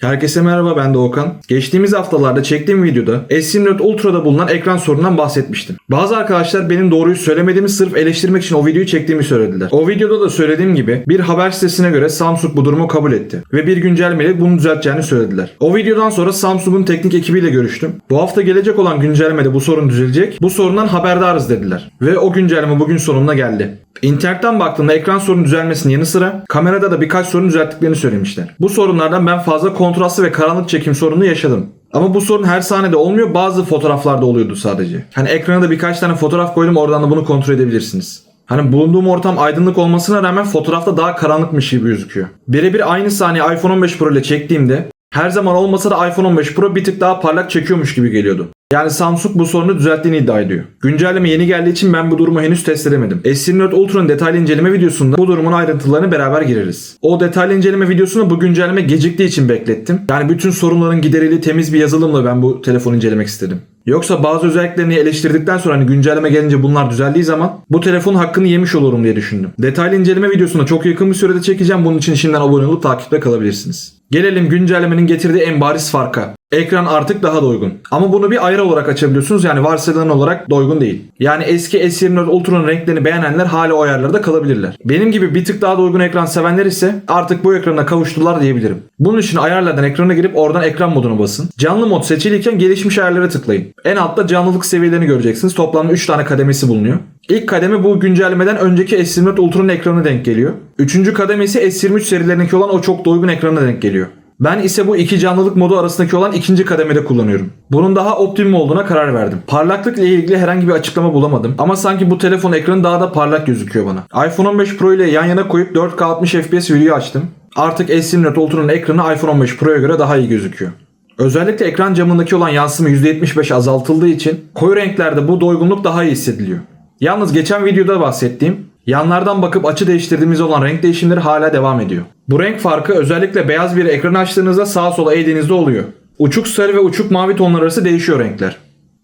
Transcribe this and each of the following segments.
Herkese merhaba ben de Okan. Geçtiğimiz haftalarda çektiğim videoda S24 Ultra'da bulunan ekran sorunundan bahsetmiştim. Bazı arkadaşlar benim doğruyu söylemediğimi sırf eleştirmek için o videoyu çektiğimi söylediler. O videoda da söylediğim gibi bir haber sitesine göre Samsung bu durumu kabul etti. Ve bir güncellemeyle bunu düzelteceğini söylediler. O videodan sonra Samsung'un teknik ekibiyle görüştüm. Bu hafta gelecek olan güncellemede bu sorun düzelecek. Bu sorundan haberdarız dediler. Ve o güncelleme bugün sonuna geldi. İnternetten baktığımda ekran sorunu düzelmesinin yanı sıra kamerada da birkaç sorun düzelttiklerini söylemişler. Bu sorunlardan ben fazla kontrastlı ve karanlık çekim sorununu yaşadım. Ama bu sorun her sahnede olmuyor bazı fotoğraflarda oluyordu sadece. Hani ekrana da birkaç tane fotoğraf koydum oradan da bunu kontrol edebilirsiniz. Hani bulunduğum ortam aydınlık olmasına rağmen fotoğrafta daha karanlıkmış gibi gözüküyor. Birebir aynı sahneyi iPhone 15 Pro ile çektiğimde her zaman olmasa da iPhone 15 Pro bir tık daha parlak çekiyormuş gibi geliyordu. Yani Samsung bu sorunu düzelttiğini iddia ediyor. Güncelleme yeni geldiği için ben bu durumu henüz test edemedim. S24 Ultra'nın detaylı inceleme videosunda bu durumun ayrıntılarını beraber gireriz. O detaylı inceleme videosunu bu güncelleme geciktiği için beklettim. Yani bütün sorunların giderildiği temiz bir yazılımla ben bu telefonu incelemek istedim. Yoksa bazı özelliklerini eleştirdikten sonra hani güncelleme gelince bunlar düzeldiği zaman bu telefonun hakkını yemiş olurum diye düşündüm. Detaylı inceleme videosunu çok yakın bir sürede çekeceğim. Bunun için şimdiden abone olup takipte kalabilirsiniz. Gelelim güncellemenin getirdiği en bariz farka. Ekran artık daha doygun. Ama bunu bir ayrı olarak açabiliyorsunuz. Yani varsayılan olarak doygun değil. Yani eski S24 Ultra'nın renklerini beğenenler hala o ayarlarda kalabilirler. Benim gibi bir tık daha doygun ekran sevenler ise artık bu ekrana kavuştular diyebilirim. Bunun için ayarlardan ekrana girip oradan ekran modunu basın. Canlı mod seçiliyken gelişmiş ayarlara tıklayın. En altta canlılık seviyelerini göreceksiniz. Toplamda 3 tane kademesi bulunuyor. İlk kademe bu güncellemeden önceki S24 Ultra'nın ekranına denk geliyor. Üçüncü kademe ise S23 serilerindeki olan o çok doygun ekrana denk geliyor. Ben ise bu iki canlılık modu arasındaki olan ikinci kademede kullanıyorum. Bunun daha optimum olduğuna karar verdim. Parlaklık ile ilgili herhangi bir açıklama bulamadım ama sanki bu telefon ekranı daha da parlak gözüküyor bana. iPhone 15 Pro ile yan yana koyup 4K 60 FPS video açtım. Artık S24 Ultra'nın ekranı iPhone 15 Pro'ya göre daha iyi gözüküyor. Özellikle ekran camındaki olan yansıma %75 azaltıldığı için koyu renklerde bu doygunluk daha iyi hissediliyor. Yalnız geçen videoda bahsettiğim yanlardan bakıp açı değiştirdiğimiz olan renk değişimleri hala devam ediyor. Bu renk farkı özellikle beyaz bir ekran açtığınızda sağa sola eğdiğinizde oluyor. Uçuk sarı ve uçuk mavi tonlar arası değişiyor renkler.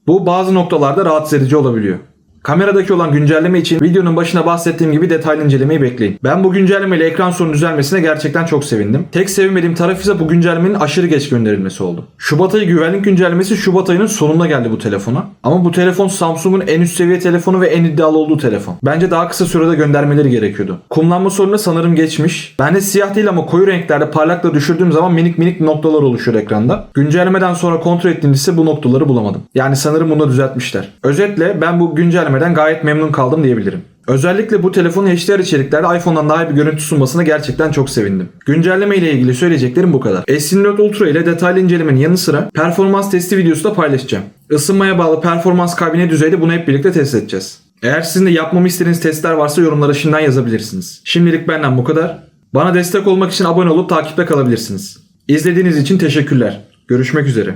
Bu bazı noktalarda rahatsız edici olabiliyor. Kameradaki olan güncelleme için videonun başına bahsettiğim gibi detaylı incelemeyi bekleyin. Ben bu güncellemeyle ekran sorunu düzelmesine gerçekten çok sevindim. Tek sevinmediğim taraf ise bu güncellemenin aşırı geç gönderilmesi oldu. Şubat ayı güvenlik güncellemesi Şubat ayının sonunda geldi bu telefona. Ama bu telefon Samsung'un en üst seviye telefonu ve en iddialı olduğu telefon. Bence daha kısa sürede göndermeleri gerekiyordu. Kumlanma sorunu sanırım geçmiş. Ben de siyah değil ama koyu renklerde parlakla düşürdüğüm zaman minik minik noktalar oluşuyor ekranda. Güncellemeden sonra kontrol ettiğimde ise bu noktaları bulamadım. Yani sanırım bunu düzeltmişler. Özetle ben bu güncellemeden gayet memnun kaldım diyebilirim. Özellikle bu telefonun HDR içeriklerde iPhone'dan daha iyi bir görüntü sunmasına gerçekten çok sevindim. Güncelleme ile ilgili söyleyeceklerim bu kadar. S24 Ultra ile detaylı incelemenin yanı sıra performans testi videosu da paylaşacağım. Isınmaya bağlı performans kabine düzeyde bunu hep birlikte test edeceğiz. Eğer sizin de yapmamı istediğiniz testler varsa yorumlara şimdiden yazabilirsiniz. Şimdilik benden bu kadar. Bana destek olmak için abone olup takipte kalabilirsiniz. İzlediğiniz için teşekkürler. Görüşmek üzere.